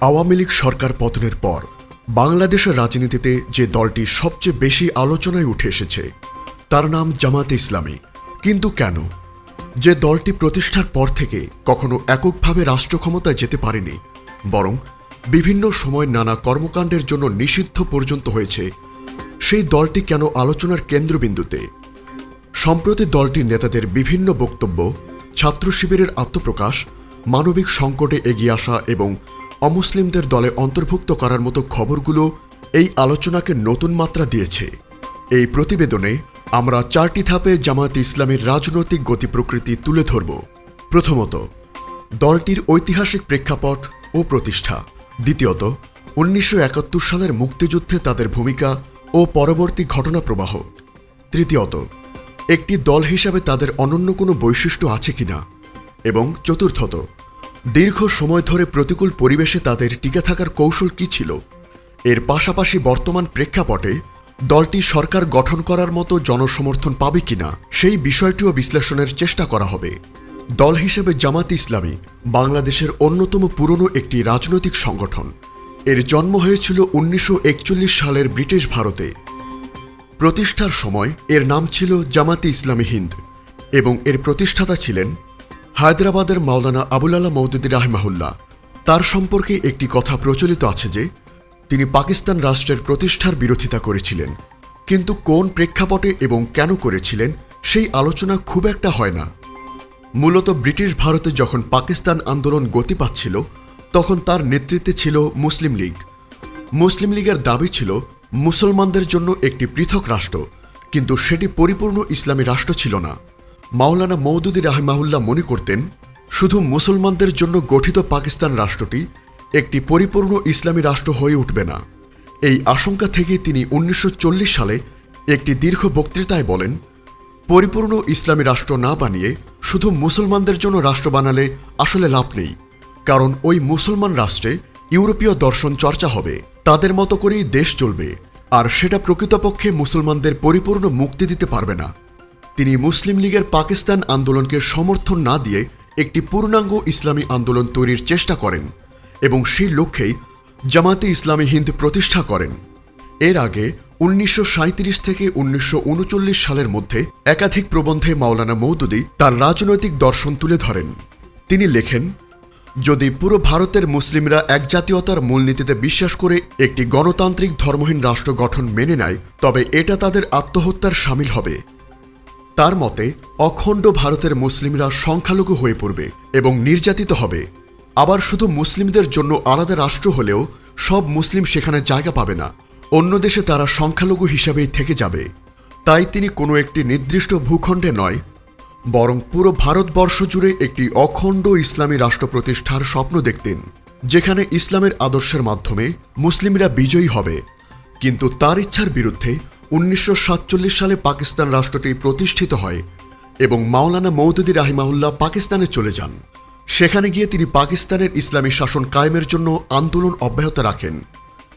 আওয়ামী লীগ সরকার পতনের পর বাংলাদেশের রাজনীতিতে যে দলটি সবচেয়ে বেশি আলোচনায় উঠে এসেছে, তার নাম জামাতে ইসলামী। কিন্তু কেন? যে দলটি প্রতিষ্ঠার পর থেকে কখনো এককভাবে রাষ্ট্র ক্ষমতায় যেতে পারেনি, বরং বিভিন্ন সময় নানা কর্মকাণ্ডের জন্য নিষিদ্ধ পর্যন্ত হয়েছে, সেই দলটি কেন আলোচনার কেন্দ্রবিন্দুতে? সম্প্রতি দলটির নেতাদের বিভিন্ন বক্তব্য ছাত্র শিবিরের আত্মপ্রকাশ, মানবিক সংকটে এগিয়ে আসা এবং অমুসলিমদের দলে অন্তর্ভুক্ত করার মতো খবরগুলো এই আলোচনাকে নতুন মাত্রা দিয়েছে। এই প্রতিবেদনে আমরা চারটি ধাপে জামায়াত ইসলামের রাজনৈতিক গতি প্রকৃতি তুলে ধরব। প্রথমত, দলটির ঐতিহাসিক প্রেক্ষাপট ও প্রতিষ্ঠা। দ্বিতীয়ত, উনিশশো একাত্তর সালের মুক্তিযুদ্ধে তাদের ভূমিকা ও পরবর্তী ঘটনা প্রবাহ তৃতীয়ত, একটি দল হিসাবে তাদের অনন্য কোনো বৈশিষ্ট্য আছে কিনা? এবং চতুর্থত দীর্ঘ সময় ধরে প্রতিকূল পরিবেশে তাদের টিকে থাকার কৌশল কি ছিল? এর পাশাপাশি বর্তমান প্রেক্ষাপটে দলটি সরকার গঠন করার মতো জনসমর্থন পাবে কিনা, সেই বিষয়টিও বিশ্লেষণের চেষ্টা করা হবে। দল হিসেবে জামাত ইসলামী বাংলাদেশের অন্যতম পুরনো একটি রাজনৈতিক সংগঠন। এর জন্ম হয়েছিল উনিশশো একচল্লিশ সালের ব্রিটিশ ভারতে। প্রতিষ্ঠার সময় এর নাম ছিল জামাতে ইসলামী হিন্দ এবং এর প্রতিষ্ঠাতা ছিলেন হায়দ্রাবাদের মাওলানা আবুল আলা মৌদুদি রাহমাহুল্লাহ। তার সম্পর্কে একটি কথা প্রচলিত আছে যে, তিনি পাকিস্তান রাষ্ট্রের প্রতিষ্ঠার বিরোধিতা করেছিলেন। কিন্তু কোন প্রেক্ষাপটে এবং কেন করেছিলেন, সেই আলোচনা খুব একটা হয় না। মূলত ব্রিটিশ ভারতে যখন পাকিস্তান আন্দোলন গতি পাচ্ছিল, তখন তার নেতৃত্বে ছিল মুসলিম লীগ। মুসলিম লীগের দাবি ছিল মুসলমানদের জন্য একটি পৃথক রাষ্ট্র, কিন্তু সেটি পরিপূর্ণ ইসলামী রাষ্ট্র ছিল না। মাওলানা মৌদুদি রাহিমাহুল্লাহ মনে করতেন, শুধু মুসলমানদের জন্য গঠিত পাকিস্তান রাষ্ট্রটি একটি পরিপূর্ণ ইসলামী রাষ্ট্র হয়ে উঠবে না। এই আশঙ্কা থেকে তিনি উনিশশো চল্লিশ সালে একটি দীর্ঘ বক্তৃতায় বলেন, পরিপূর্ণ ইসলামী রাষ্ট্র না বানিয়ে শুধু মুসলমানদের জন্য রাষ্ট্র বানালে আসলে লাভ নেই, কারণ ওই মুসলমান রাষ্ট্রে ইউরোপীয় দর্শন চর্চা হবে, তাদের মতো করেই দেশ চলবে, আর সেটা প্রকৃতপক্ষে মুসলমানদের পরিপূর্ণ মুক্তি দিতে পারবে না। তিনি মুসলিম লীগের পাকিস্তান আন্দোলনকে সমর্থন না দিয়ে একটি পূর্ণাঙ্গ ইসলামী আন্দোলন তৈরির চেষ্টা করেন এবং সেই লক্ষ্যেই জামাতে ইসলামী হিন্দ প্রতিষ্ঠা করেন। এর আগে উনিশশো সাঁইত্রিশ থেকে উনিশশো উনচল্লিশ সালের মধ্যে একাধিক প্রবন্ধে মাওলানা মৌদুদি তার রাজনৈতিক দর্শন তুলে ধরেন। তিনি লেখেন, যদি পুরো ভারতের মুসলিমরা একজাতীয়তার মূলনীতিতে বিশ্বাস করে একটি গণতান্ত্রিক ধর্মহীন রাষ্ট্র গঠন মেনে নেয়, তবে এটা তাদের আত্মহত্যার সামিল হবে। তার মতে, অখণ্ড ভারতের মুসলিমরা সংখ্যালঘু হয়ে পড়বে এবং নির্যাতিত হবে। আবার শুধু মুসলিমদের জন্য আলাদা রাষ্ট্র হলেও সব মুসলিম সেখানে জায়গা পাবে না। অন্য দেশে তারা সংখ্যালঘু হিসাবেই থেকে যাবে। তাই তিনি কোনো একটি নির্দিষ্ট ভূখণ্ডে নয়, বরং পুরো ভারতবর্ষ জুড়ে একটি অখণ্ড ইসলামী রাষ্ট্র প্রতিষ্ঠার স্বপ্ন দেখতেন, যেখানে ইসলামের আদর্শের মাধ্যমে মুসলিমরা বিজয়ী হবে। কিন্তু তার ইচ্ছার বিরুদ্ধে উনিশশো সাতচল্লিশ সালে পাকিস্তান রাষ্ট্রটি প্রতিষ্ঠিত হয় এবং মাওলানা মৌদুদি রাহিমাহুল্লাহ পাকিস্তানে চলে যান। সেখানে গিয়ে তিনি পাকিস্তানের ইসলামী শাসন কায়েমের জন্য আন্দোলন অব্যাহত রাখেন।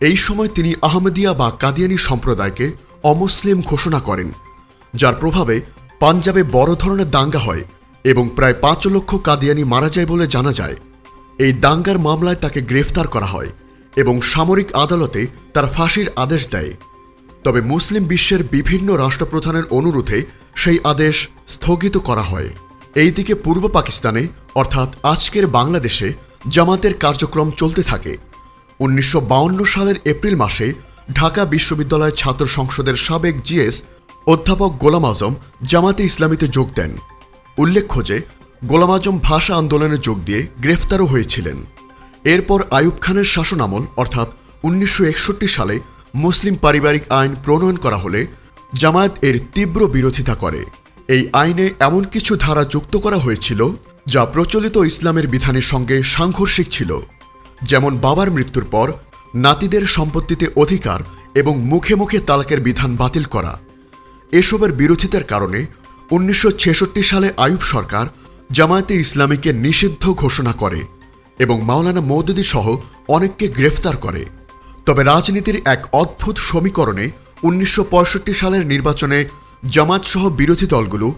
এই সময় তিনি আহমদিয়া বা কাদিয়ানি সম্প্রদায়কে অমুসলিম ঘোষণা করেন, যার প্রভাবে পাঞ্জাবে বড় ধরনের দাঙ্গা হয় এবং প্রায় পাঁচ লক্ষ কাদিয়ানি মারা যায় বলে জানা যায়। এই দাঙ্গার মামলায় তাকে গ্রেফতার করা হয় এবং সামরিক আদালতে তার ফাঁসির আদেশ দেয়। তবে মুসলিম বিশ্বের বিভিন্ন রাষ্ট্রপ্রধানের অনুরোধে সেই আদেশ স্থগিত করা হয়। এইদিকে পূর্ব পাকিস্তানে, অর্থাৎ আজকের বাংলাদেশে, জামাতের কার্যক্রম চলতে থাকে। উনিশশো সালের এপ্রিল মাসে ঢাকা বিশ্ববিদ্যালয় ছাত্র সংসদের সাবেক জিএস অধ্যাপক গোলাম আজম জামাতে ইসলামীতে যোগ দেন। উল্লেখ্য যে, গোলাম আজম ভাষা আন্দোলনে যোগ দিয়ে গ্রেফতারও হয়েছিলেন। এরপর আয়ুব খানের শাসনামল অর্থাৎ উনিশশো একষট্টি সালে মুসলিম পারিবারিক আইন প্রণয়ন করা হলে জামায়াত এর তীব্র বিরোধিতা করে। এই আইনে এমন কিছু ধারা যুক্ত করা হয়েছিল যা প্রচলিত ইসলামের বিধানের সঙ্গে সাংঘর্ষিক ছিল। যেমন বাবার মৃত্যুর পর নাতিদের সম্পত্তিতে অধিকার এবং মুখে মুখে তালাকের বিধান বাতিল করা। এসবের বিরোধিতার কারণে উনিশশো ছেষট্টি সালে আয়ুব সরকার জামায়াতে ইসলামীকে নিষিদ্ধ ঘোষণা করে এবং মাওলানা মৌদুদি সহ অনেককে গ্রেফতার করে। তবে রাজনীতির এক অদ্ভুত সমীকরণে উনিশশো পঁয়ষট্টি সালের নির্বাচনে জামাত সহ বিরোধী দলগুলো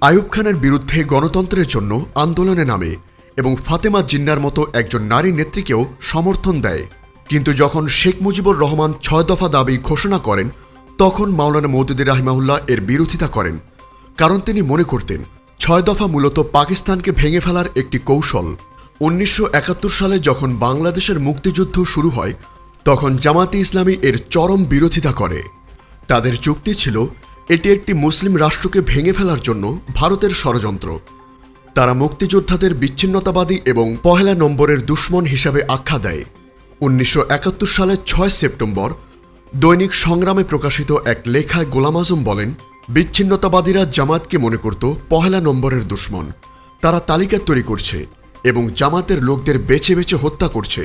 আয়ুব খানের বিরুদ্ধে গণতন্ত্রের জন্য আন্দোলনে নামে এবং ফাতেমা জিন্নার মতো একজন নারী নেত্রীকেও সমর্থন দেয়। কিন্তু যখন শেখ মুজিবুর রহমান ছয় দফা দাবি ঘোষণা করেন, তখন মাওলানা মৌদুদি রাহিমাহুল্লাহ এর বিরোধিতা করেন, কারণ তিনি মনে করতেন ছয় দফা মূলত পাকিস্তানকে ভেঙে ফেলার একটি কৌশল। উনিশশো একাত্তর সালে যখন বাংলাদেশের মুক্তিযুদ্ধ শুরু হয় তখন জামাতে ইসলামী এর চরম বিরোধিতা করে। তাদের যুক্তি ছিল, এটি একটি মুসলিম রাষ্ট্রকে ভেঙে ফেলার জন্য ভারতের ষড়যন্ত্র। তারা মুক্তিযোদ্ধাদের বিচ্ছিন্নতাবাদী এবং পহেলা নম্বরের দুশ্মন হিসাবে আখ্যা দেয়। উনিশশো একাত্তর সালের ছয় সেপ্টেম্বর দৈনিক সংগ্রামে প্রকাশিত এক লেখায় গোলাম আজম বলেন, বিচ্ছিন্নতাবাদীরা জামাতকে মনে করত পহেলা নম্বরের দুশ্মন। তারা তালিকা তৈরি করছে এবং জামাতের লোকদের বেছে বেছে হত্যা করছে।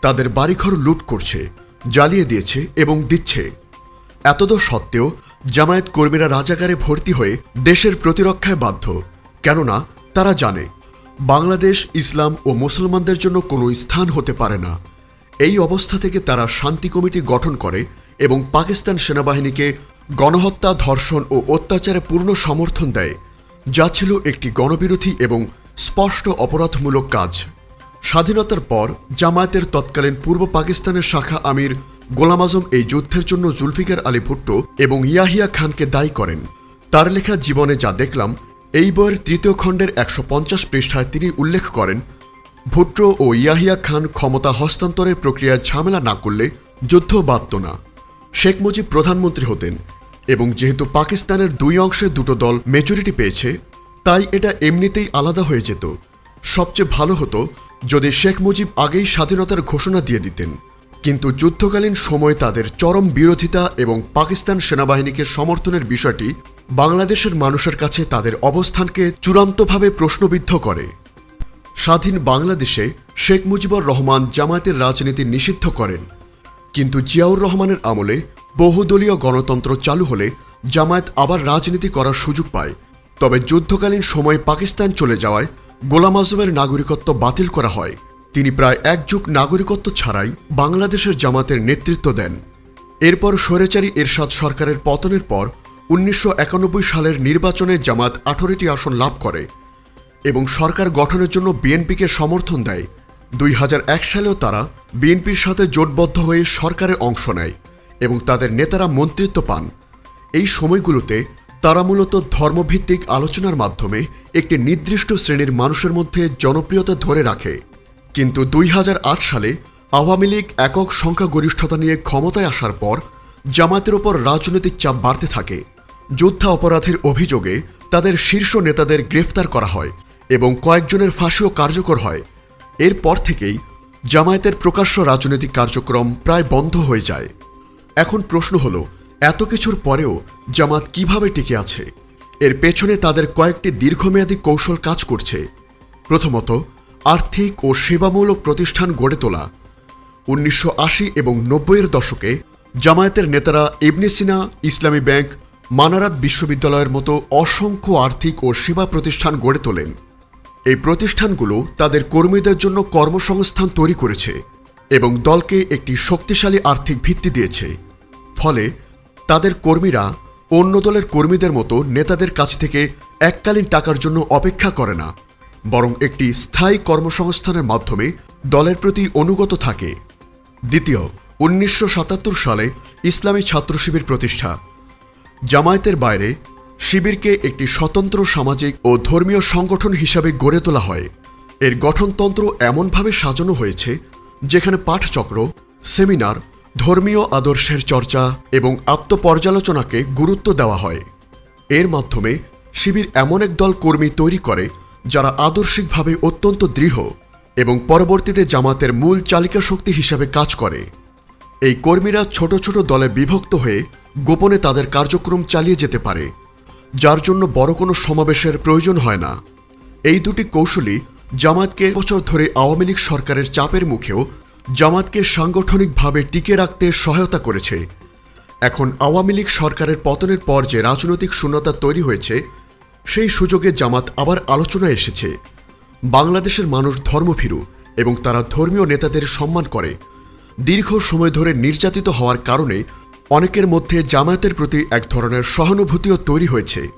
তাদের বাড়িঘর লুট করছে, জ্বালিয়ে দিয়েছে এবং দিচ্ছে। এতদ সত্ত্বেও জামায়াত কর্মীরা রাজাকারে ভর্তি হয়ে দেশের প্রতিরক্ষায় বাধ্য। কেননা তারা জানে, বাংলাদেশ, ইসলাম ও মুসলমানদের জন্য কোনো স্থান হতে পারে না। এই অবস্থা থেকে তারা শান্তি কমিটি গঠন করে এবং পাকিস্তান সেনাবাহিনীকে গণহত্যা, ধর্ষণ ও অত্যাচারে পূর্ণ সমর্থন দেয়, যা ছিল একটি গণবিরোধী এবং স্পষ্ট অপরাধমূলক কাজ। স্বাধীনতার পর জামায়াতের তৎকালীন পূর্ব পাকিস্তানের শাখা আমির গোলাম আজম এই যুদ্ধের জন্য জুলফিকার আলী ভুট্টো এবং ইয়াহিয়া খানকে দায়ী করেন। তার লেখা জীবনে যা দেখলাম, এই বইয়ের তৃতীয় খণ্ডের একশো পঞ্চাশ পৃষ্ঠায় তিনি উল্লেখ করেন, ভুট্টো ও ইয়াহিয়া খান ক্ষমতা হস্তান্তরের প্রক্রিয়ায় ঝামেলা না করলে যুদ্ধ বাঁধত না। শেখ মুজিব প্রধানমন্ত্রী হতেন এবং যেহেতু পাকিস্তানের দুই অংশে দুটো দল মেজরিটি পেয়েছে, তাই এটা এমনিতেই আলাদা হয়ে যেত। সবচেয়ে ভালো হতো যদি শেখ মুজিব আগেই স্বাধীনতার ঘোষণা দিয়ে দিতেন। কিন্তু যুদ্ধকালীন সময়ে তাদের চরম বিরোধিতা এবং পাকিস্তান সেনাবাহিনীকে সমর্থনের বিষয়টি বাংলাদেশের মানুষের কাছে তাদের অবস্থানকে চূড়ান্তভাবে প্রশ্নবিদ্ধ করে। স্বাধীন বাংলাদেশে শেখ মুজিবুর রহমান জামায়াতের রাজনীতি নিষিদ্ধ করেন। কিন্তু জিয়াউর রহমানের আমলে বহুদলীয় গণতন্ত্র চালু হলে জামায়াত আবার রাজনীতি করার সুযোগ পায়। তবে যুদ্ধকালীন সময়ে পাকিস্তান চলে যাওয়ায় গোলাম আজমের নাগরিকত্ব বাতিল করা হয়। তিনি প্রায় এক যুগ নাগরিকত্ব ছাড়াই বাংলাদেশের জামাতের নেতৃত্ব দেন। এরপর স্বৈরাচারী এরশাদ সরকারের পতনের পর উনিশশো একানব্বই সালের নির্বাচনে জামাত আঠারোটি আসন লাভ করে এবং সরকার গঠনের জন্য বিএনপিকে সমর্থন দেয়। দুই হাজার এক সালেও তারা বিএনপির সাথে জোটবদ্ধ হয়ে সরকারে অংশ নেয় এবং তাদের নেতারা মন্ত্রিত্ব পান। এই সময়গুলোতে তারা মূলত ধর্মভিত্তিক আলোচনার মাধ্যমে একটি নির্দিষ্ট শ্রেণির মানুষের মধ্যে জনপ্রিয়তা ধরে রাখে। কিন্তু দুই হাজার আট সালে আওয়ামী লীগ একক সংখ্যাগরিষ্ঠতা নিয়ে ক্ষমতায় আসার পর জামাতের ওপর রাজনৈতিক চাপ বাড়তে থাকে। যুদ্ধা অপরাধের অভিযোগে তাদের শীর্ষ নেতাদের গ্রেফতার করা হয় এবং কয়েকজনের ফাঁসিও কার্যকর হয়। এরপর থেকেই জামায়াতের প্রকাশ্য রাজনৈতিক কার্যক্রম প্রায় বন্ধ হয়ে যায়। এখন প্রশ্ন হলো এত কিছুর পরেও জামাত কীভাবে টিকে আছে? এর পেছনে তাদের কয়েকটি দীর্ঘমেয়াদী কৌশল কাজ করছে। প্রথমত, আর্থিক ও সেবামূলক প্রতিষ্ঠান গড়ে তোলা। উনিশশো আশি এবং নব্বইয়ের দশকে জামায়াতের নেতারা ইবনে সিনা, ইসলামী ব্যাংক, মানারাত বিশ্ববিদ্যালয়ের মতো অসংখ্য আর্থিক ও সেবা প্রতিষ্ঠান গড়ে তোলেন। এই প্রতিষ্ঠানগুলো তাদের কর্মীদের জন্য কর্মসংস্থান তৈরি করেছে এবং দলকে একটি শক্তিশালী আর্থিক ভিত্তি দিয়েছে। ফলে তাদের কর্মীরা অন্য দলের কর্মীদের মতো নেতাদের কাছ থেকে এককালীন টাকার জন্য অপেক্ষা করে না, বরং একটি স্থায়ী কর্মসংস্থানের মাধ্যমে দলের প্রতি অনুগত থাকে। দ্বিতীয়, উনিশশো সাতাত্তর সালে ইসলামী ছাত্র শিবির প্রতিষ্ঠা। জামায়াতের বাইরে শিবিরকে একটি স্বতন্ত্র সামাজিক ও ধর্মীয় সংগঠন হিসাবে গড়ে তোলা হয়। এর গঠনতন্ত্র এমনভাবে সাজানো হয়েছে, যেখানে পাঠচক্র, সেমিনার ধর্মীয় আদর্শের চর্চা এবং আত্মপর্যালোচনাকে গুরুত্ব দেওয়া হয়। এর মাধ্যমে শিবির এমন এক দল কর্মী তৈরি করে, যারা আদর্শিকভাবে অত্যন্ত দৃঢ় এবং পরবর্তীতে জামাতের মূল চালিকা শক্তি হিসাবে কাজ করে। এই কর্মীরা ছোট ছোট দলে বিভক্ত হয়ে গোপনে তাদের কার্যক্রম চালিয়ে যেতে পারে, যার জন্য বড় কোনো সমাবেশের প্রয়োজন হয় না। এই দুটি কৌশলই জামাতকে বছর ধরে আওয়ামী লীগ সরকারের চাপের মুখেও জামাতকে সাংগঠনিকভাবে টিকে রাখতে সহায়তা করেছে। এখন আওয়ামী লীগ সরকারের পতনের পর যে রাজনৈতিক শূন্যতা তৈরি হয়েছে, সেই সুযোগে জামাত আবার আলোচনায় এসেছে। বাংলাদেশের মানুষ ধর্মভীরু এবং তারা ধর্মীয় নেতাদের সম্মান করে। দীর্ঘ সময় ধরে নির্যাতিত হওয়ার কারণে অনেকের মধ্যে জামায়াতের প্রতি এক ধরনের সহানুভূতিও তৈরি হয়েছে।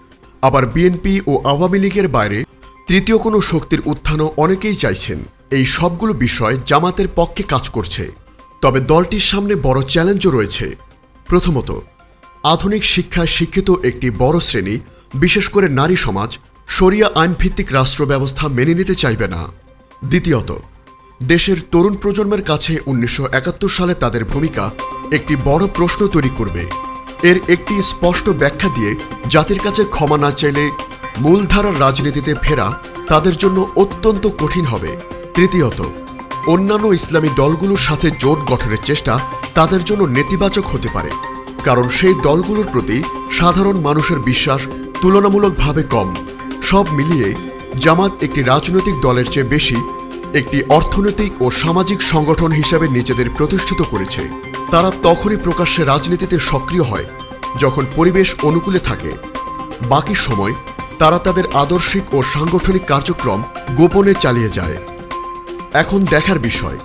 আবার বিএনপি ও আওয়ামী লীগের বাইরে তৃতীয় কোনো শক্তির উত্থানও অনেকেই চাইছেন। এই সবগুলো বিষয় জামাতের পক্ষে কাজ করছে। তবে দলটির সামনে বড় চ্যালেঞ্জও রয়েছে। প্রথমত, আধুনিক শিক্ষায় শিক্ষিত একটি বড় শ্রেণি, বিশেষ করে নারী সমাজ, শরিয়া আইনভিত্তিক রাষ্ট্র ব্যবস্থা মেনে নিতে চাইবে না। দ্বিতীয়ত, দেশের তরুণ প্রজন্মের কাছে উনিশশো একাত্তর সালে তাদের ভূমিকা একটি বড় প্রশ্ন তৈরি করবে। এর একটি স্পষ্ট ব্যাখ্যা দিয়ে জাতির কাছে ক্ষমা না চাইলে মূলধারার রাজনীতিতে ফেরা তাদের জন্য অত্যন্ত কঠিন হবে। তৃতীয়ত, অন্যান্য ইসলামী দলগুলোর সাথে জোট গঠনের চেষ্টা তাদের জন্য নেতিবাচক হতে পারে, কারণ সেই দলগুলোর প্রতি সাধারণ মানুষের বিশ্বাস তুলনামূলকভাবে কম। সব মিলিয়ে জামাত একটি রাজনৈতিক দলের চেয়ে বেশি, একটি অর্থনৈতিক ও সামাজিক সংগঠন হিসাবে নিজেদের প্রতিষ্ঠিত করেছে। তারা তখনই প্রকাশ্যে রাজনীতিতে সক্রিয় হয়, যখন পরিবেশ অনুকূলে থাকে। বাকি সময় তারা তাদের আদর্শিক ও সাংগঠনিক কার্যক্রম গোপনে চালিয়ে যায়। এখন দেখার বিষয়।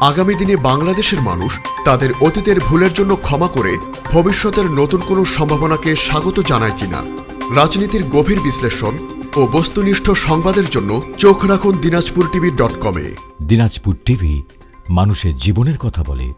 আগামী দিনে বাংলাদেশের মানুষ তাদের অতীতের ভুলের জন্য ক্ষমা করে ভবিষ্যতের নতুন কোনো সম্ভাবনাকে স্বাগত জানায় কিনা। রাজনীতির গভীর বিশ্লেষণ ও বস্তুনিষ্ঠ সংবাদের জন্য চোখ রাখুন দিনাজপুর টিভি ডট কমে। দিনাজপুর টিভি মানুষের জীবনের কথা বলে।